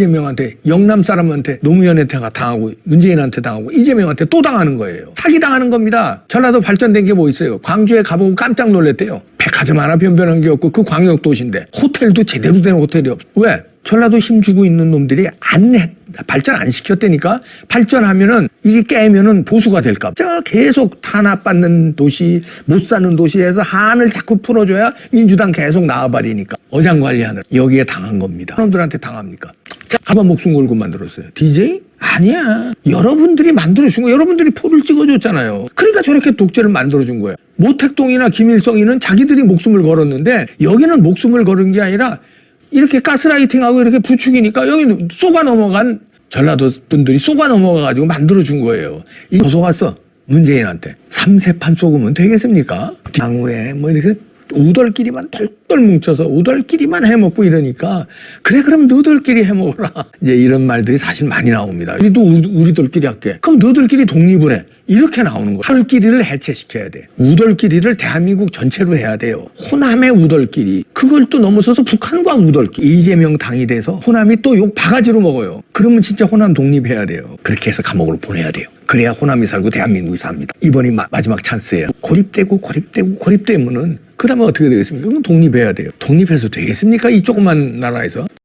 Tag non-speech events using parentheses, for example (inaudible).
이재명한테 영남 사람한테 노무현한테가 당하고 문재인한테 당하고 이재명한테 또 당하는 거예요. 사기 당하는 겁니다. 전라도 발전된 게 뭐 있어요? 광주에 가보고 깜짝 놀랐대요. 백화점 하나 변변한 게 없고 그 광역 도시인데 호텔도 제대로 된 호텔이 없어. 왜? 전라도 힘 주고 있는 놈들이 안 했, 발전 안 시켰다니까 발전하면은 이게 깨면은 보수가 될까. 저 계속 탄압받는 도시, 못 사는 도시에서 한을 자꾸 풀어줘야 민주당 계속 나와버리니까 어장 관리하는 여기에 당한 겁니다. 사람들한테 당합니까? 자, 가만 목숨 걸고 만들었어요. DJ? 아니야. 여러분들이 만들어준 거, 여러분들이 포를 찍어줬잖아요. 그러니까 저렇게 독재를 만들어준 거예요. 모택동이나 김일성이는 자기들이 목숨을 걸었는데 여기는 목숨을 걸은 게 아니라 이렇게 가스라이팅하고 이렇게 부추기니까 여기는 쏘가 넘어간 전라도 분들이 쏘가 넘어가가지고 만들어준 거예요. 이 고소갔어. 문재인한테. 삼세판 쏘으면 되겠습니까? 향후에 뭐 이렇게 우덜끼리만 똘똘 뭉쳐서 우덜끼리만 해먹고 이러니까 그래 그럼 너들끼리 해먹어라. (laughs) 이제 이런 말들이 사실 많이 나옵니다. 우리도 우- 우리들끼리 할게. 그럼 너들끼리 독립을 해. 이렇게 나오는 거예요. 털끼리를 해체시켜야 돼. 우덜끼리를 대한민국 전체로 해야 돼요. 호남의 우덜끼리. 그걸 또 넘어서서 북한과 우덜끼리. 이재명 당이 돼서 호남이 또 욕 바가지로 먹어요. 그러면 진짜 호남 독립해야 돼요. 그렇게 해서 감옥으로 보내야 돼요. 그래야 호남이 살고 대한민국이 삽니다. 이번이 마, 마지막 찬스예요. 고립되고 고립되고 고립되면은 그러면 어떻게 되겠습니까? 그럼 독립해야 돼요. 독립해서 되겠습니까? 이 조그만 나라에서.